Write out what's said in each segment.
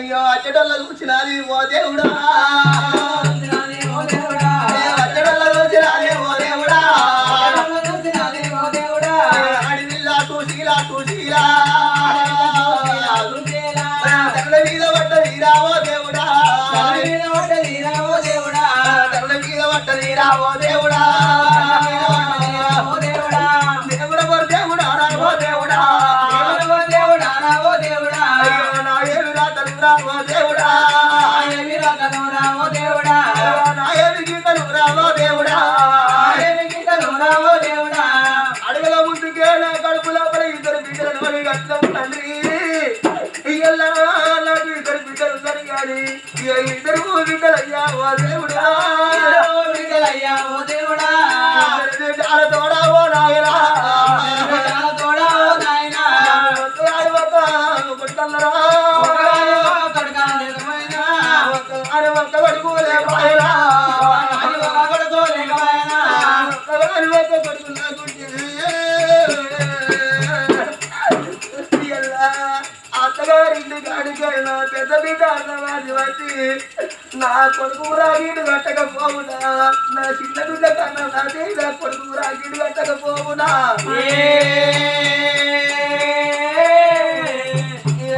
అయ్యో అచ్చటోళ్ళ చూసినాది ఓ దేవుడా. రావో దేవుడా? అడగల ముందుకే నా కడుపు లోపల ఇద్దరు బిడ్డలను మరి కట్టం తండ్రి. ఇయ్యల్లా నాకు ఇద్దరు బిడ్డలు ఉన్నారు కానీ ఇక ఇద్దరు బిడ్డలయ్యా ఓ దేవుడా? ఇద్దరు బిడ్డల తోడా ఓ నాయనా కాడికెళ్ళిన పెద్ద బిడ్డ అన్నవాది వచ్చి నా కొడుకు రాగిడు కట్టకపోవునా నా చిన్న బిడ్డ కన్నా నా దేవ కొడుకు రాగిడు కట్టకపోవునా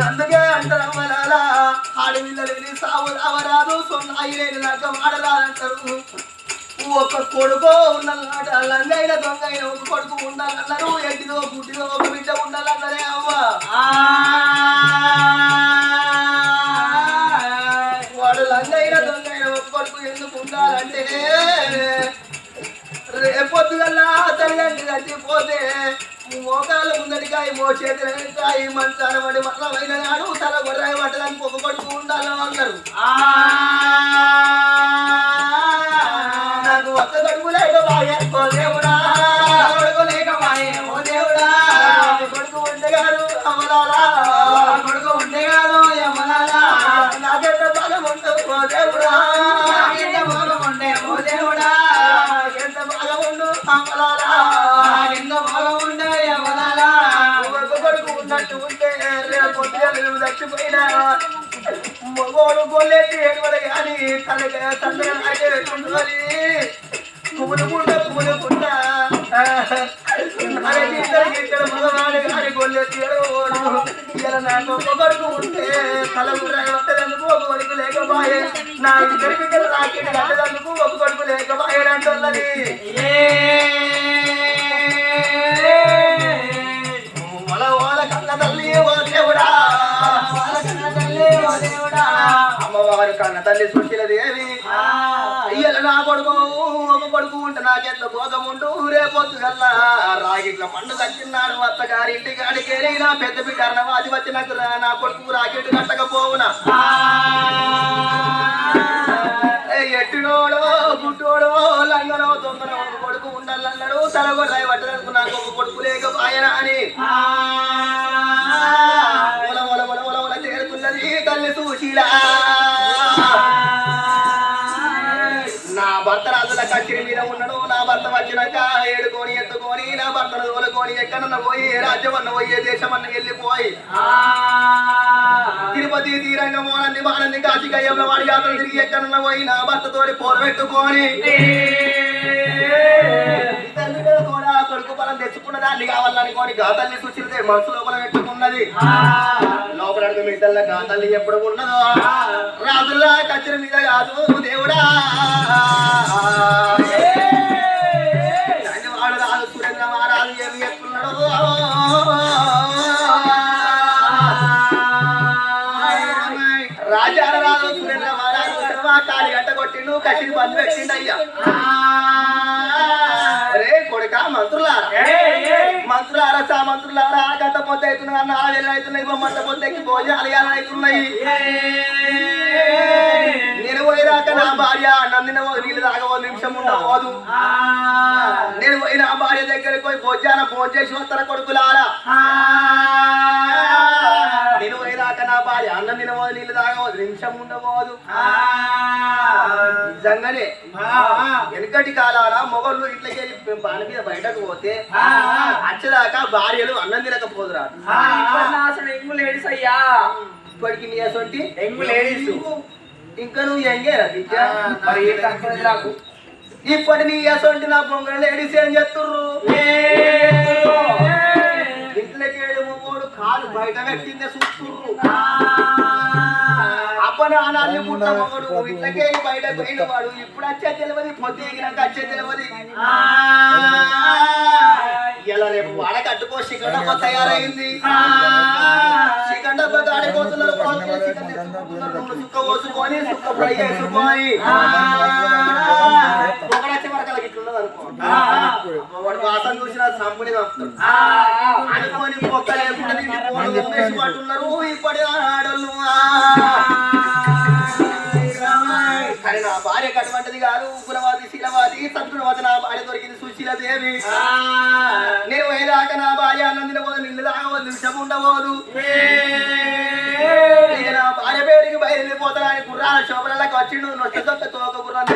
అందుకే అంటారు అమ్మలారా ఆడపిల్లలేని సావు రావరాదు సొన్నాయి లేని నాకు ఆడరాదంటారు. ఒక కొడుకో ఉన్నమాట లంగైన దొంగైన ఒక కొడుకు ఉండాలన్నారు ఎట్టిదో పుట్టిదో ఒక బిడ్డ ఉండాలన్నారే అవ్వ. ఎందుకు రేపొద్దుగల్లా తల్లిదండ్రి చచ్చిపోతే మోకాల ముందడికాయ మో చేతులకాయ మంచాల పడి మళ్ళా అయిన నాడు తల గొర్రాయి పట్టడానికి ఒక కొడుకు ఉండాలని అన్నారు. ఎంత బలం ఉండు ఎంత బలం ఉండే అమలాలా కొడుకు ఉన్నట్టు ఉంటే రేపు చచ్చిపోయినా మగోడు గొల్లెత్తి కానీ తనకి తండ్రి అయితే పెట్టుకుంటుంది పువ్వులు పుట్ట నాకు ఒక ఉంటే తల గుర్రాయి ఒక కొడుకు లేకపోయే నా ఇద్దరి బిడ్డలు రాకెట్ ఒక కొడుకు లేకపోయే అంటున్నది మొల ఓల కన్న తల్లి ఓ దేవుడా అమ్మవారు కన్న తల్లి సుశీల దేవి. నా కొడుకు ఒక కొడుకు ఉంటే నాకెట్ల భోగం ఉండు. రేపొద్దు కల్లా రాగిట్ల పండు తగ్గినాడు అత్తగారి ఇంటి కాడికి నా పెద్ద బిడ్డ అన్నవాది వచ్చినాక రా- నా కొడుకు రాకెట్ కట్టకపోవునా? ఎట్టినోడో గుట్టోడో లంగనో దొంగనో ఒక కొడుకు ఉండాలన్నాడు. తలగొర్రాయి పట్టడానికి నాకు ఒక కొడుకు లేక అని. ఒల ఒల ఒల ఒల ఒల చేరుతున్నది తల్లి సుశీల కచ్చిరి మీద ఉన్నాడు నా భర్త వచ్చినాక ఏడుకొని ఎత్తుకొని నా భర్తను తోలుకొని ఎక్కడన్నా పోయి ఏ రాజ్యం అన్న పోయి ఏ దేశం అన్న వెళ్ళిపోయి తిరుపతి తీరంగం మానంది కాశీకయ్యంలో వాడి యాత్ర తిరిగి ఎక్కడన్నా పోయి నా భర్తతోటి పోరు పెట్టుకొని. ఇద్దరు బిడ్డలు కూడా కొడుకు బలం తెచ్చుకున్న దాన్ని కావాలనుకోని గాతల్ని సూచితే మనసు లోపల పెట్టుకున్నది. లోపల మీ తల్ల గాతల్ని ఎప్పుడు ఉన్నదో. రాజుల్లా కచ్చిన మీద కాదు దేవుడా. కొట్టిండు కసిరి బంధు పెట్టిండు అయ్యా. రే కొడుక మంత్రులారా. మంత్రులారా సా మంత్రులారా గంట పొద్దు అవుతున్నా నాలుగు వేలు అవుతున్నాయి బొమ్మంట పొద్దుకి భోజనాలు ఇవ్వాలి అవుతున్నాయి. నేను పోయినాక నా భార్య నందిన నీళ్ళు తాగవో నిమిషం ఉండబోదు. నేను పోయి నా భార్య దగ్గరికి పోయి భోజనం భోజనం చేసి వస్తారా కొడుకులారా? నిజంగానే వెనకటి కాలాన మొగళ్ళు ఇంట్లోకి వెళ్ళి బాణ మీద బయటకు పోతే వచ్చేదాకా భార్యలు అన్నం తినకపోదురా. లేడీస్ అయ్యా. ఇప్పటికి నీ అసొంటి ఎంగు లేడీస్. ఇంకా నువ్వు ఎంగేరా నాకు ఇప్పటి నీ అసొంటి నా పొంగల్ లేడీస్ ఏం చేస్తుర్రు? ఇంట్లోకి మూడు కాలు బయట పెట్టిందే చూస్తుర్రు. పుట్ట మొగడు ఇంట్లోకి బయట పోయిన వాడు. ఇప్పుడు వచ్చే తెలియదు పొద్దు ఎగినాక వచ్చే తెలియదు. ఇలా రేపు వాడ కట్టుకో సికండప్ప తయారైంది. సికండప్ప ఆడిపోతున్నారు పోతున్నారు, చికెన్ తెచ్చుకుంటున్నారు, రెండు సుక్క పోసుకొని సుక్క ఫ్రై చేసుకొని. ఒకడొచ్చే వరకు అలాగ ఇట్లున్నది అనుకో. వాడు వాసన చూసిన సంపుని పంపుతాడు అనుకోని మొక్క లేకుండా పోను ఉమ్మేసి నా భార్య కటువంటిది కాదు. ఉగ్రవాది శీలవాది సద్గుణవాది నా భార్య దొరికింది సుశీల దేవి నేను పోయేదాకా నా భార్య అన్నం తినబోదు నిన్ను తాగబోదు నిమిషం ఉండబోదు నా భార్య పేరుకి అని గుర్రాల శోభనలకు వచ్చిండు నొట్ట తోక గుర్రం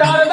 দাঁড়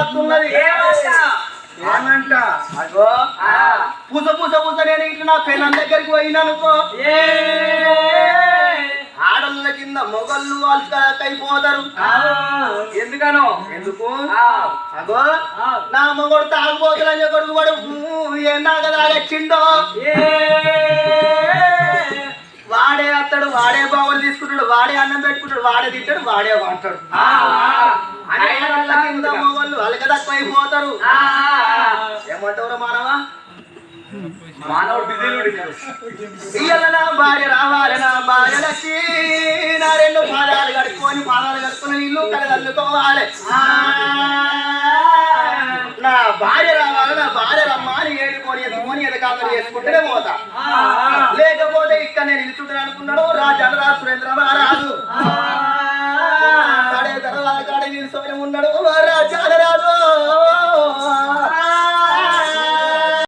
వస్తున్నది ఏమంట? అగో. పూస పూస పూస నేను ఇట్లా నా పెళ్ళం దగ్గరికి పోయిననుకో. ఆడళ్ళ కింద మొగళ్ళు అయిపోతారు ఎందుకనో? ఎందుకు? అగో. నా మొగడు తాగుబోతులని కొడుకు వాడు ఎన్నాక తాగచ్చిండో వాడే అత్తడు వాడే బాగులు తీసుకుంటాడు వాడే అన్నం పెట్టుకుంటాడు వాడే తింటాడు వాడే వాడతాడు. మొగళ్ళు వాళ్ళకి తక్కువైపోతారు ఏమంటారు మానవా? మానవుడు భార్య రావాలి నా భార్య లచ్చి నా రెండు పాదాలు కడుక్కొని పాదాలు కడుక్కొని నీళ్ళు కలగల్లుకోవాలి. నా భార్య రావాలి నా భార్య రమ్మని ఏడుకొని ఎదుకొని ఎదకాలని చేసుకుంటేనే పోతా. లేకపోతే ఇక్కడ నేను నిలుచుంటాను అనుకున్నాడు రాజా రా సురేంద్ర నిలుసోని ఉన్నాడు. రాజా